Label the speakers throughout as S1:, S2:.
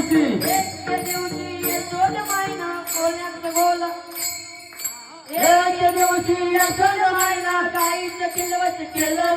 S1: दिवशी
S2: एकच्या दिवशी येतो मायना. कोण्यात बोला. एकच्या दिवशी येतो मायना. काहीच केलं केलं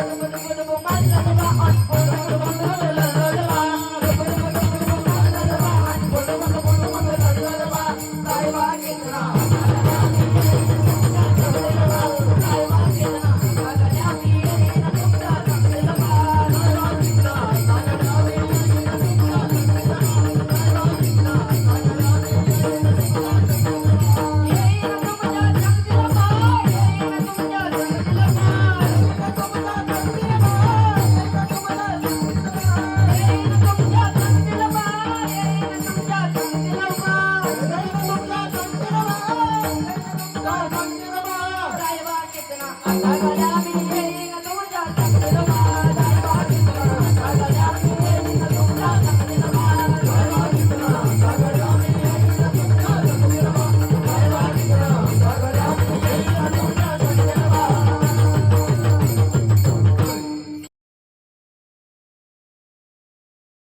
S2: Thank you. Bye-bye.